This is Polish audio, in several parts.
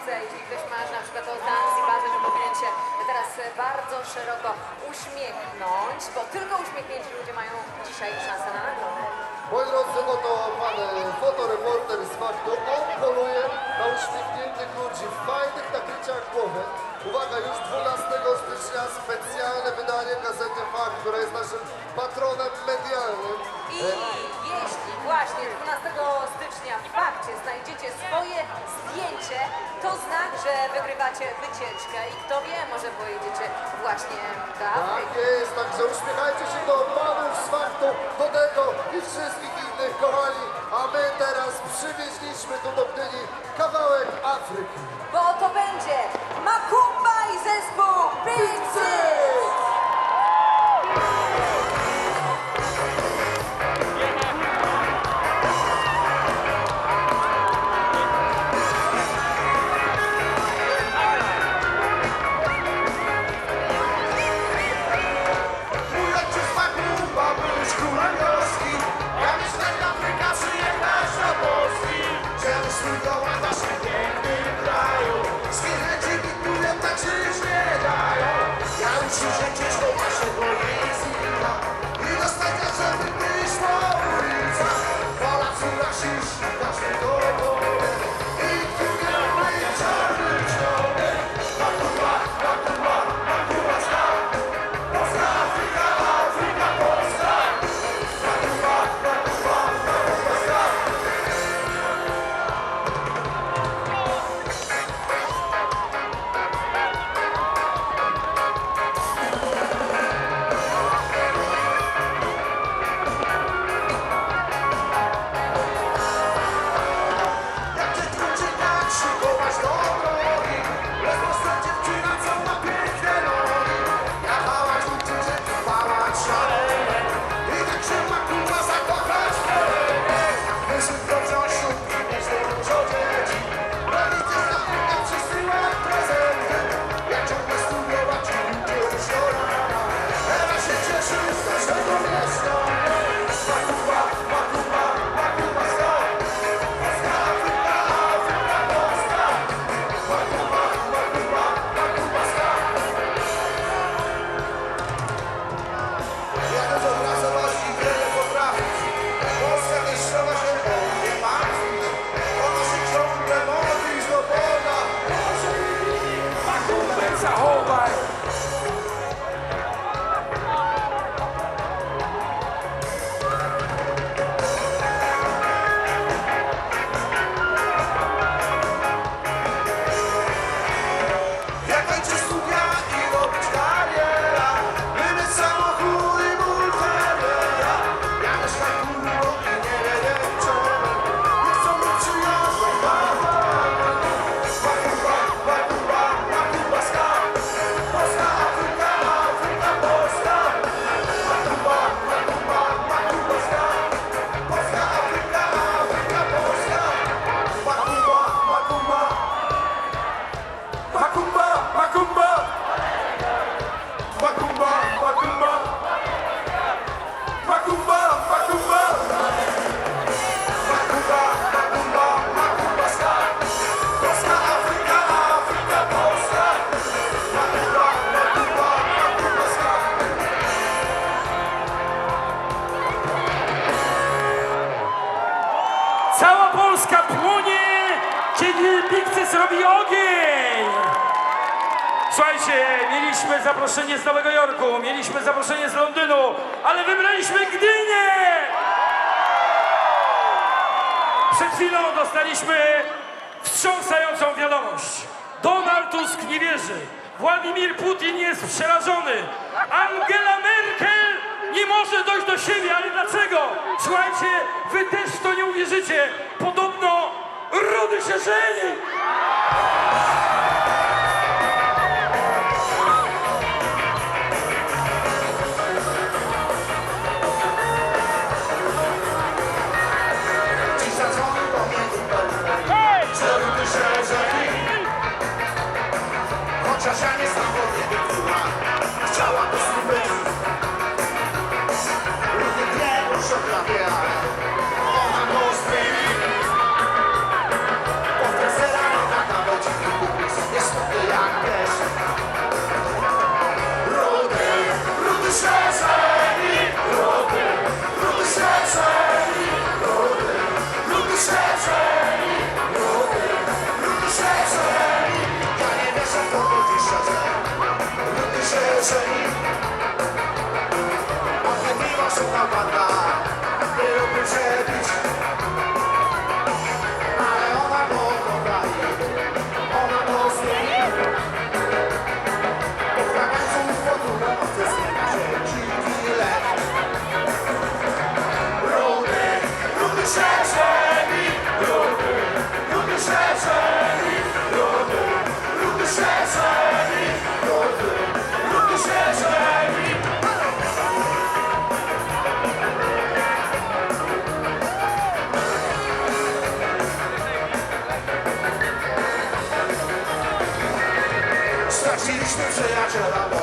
Afryce, jeśli ktoś marzy na przykład o Zanzibarze, że powinien się teraz bardzo szeroko uśmiechnąć, bo tylko uśmiechnięci ludzie mają dzisiaj szansę na nagrodę. Moi drodzy, oto pan e, fotoreporter z faktu. On poluje na uśmiechniętych ludzi w fajnych nakryciach głowy. Uwaga, już 12 stycznia specjalne wydanie gazety Fakt, która jest naszym patronem medialnym. I jeśli właśnie 12 stycznia w fakcie znajdziecie swoje zdjęcie, to znak, że wygrywacie wycieczkę i kto wie, może pojedziecie właśnie do Tak Afryki. jest, także uśmiechajcie się do panów z faktu, do tego i wszystkich innych kochani. A my teraz przywieźliśmy tu do Gdyni kawałek Afryki. Bo to będzie Makumba i zespół Big Bikces robi ogień! Słuchajcie, mieliśmy zaproszenie z Nowego Jorku, mieliśmy zaproszenie z Londynu, ale wybraliśmy Gdynię! Przed chwilą dostaliśmy wstrząsającą wiadomość. Donald Tusk nie wierzy. Władimir Putin jest przerażony. Angela Merkel nie może dojść do siebie, ale dlaczego? Słuchajcie, wy też w to nie uwierzycie. Podobno Rudy się żeni. say siadano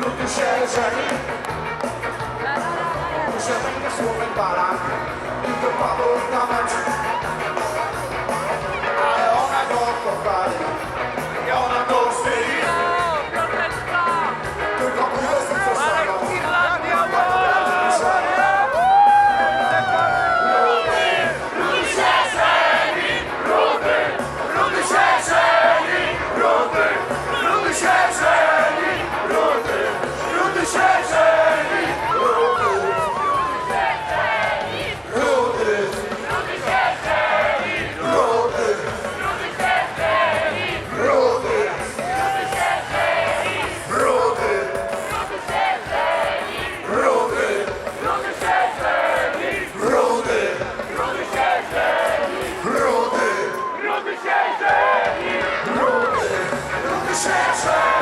Luty się żeni Muszę węgę słowem baran I do Paweł na mecz. Jackson!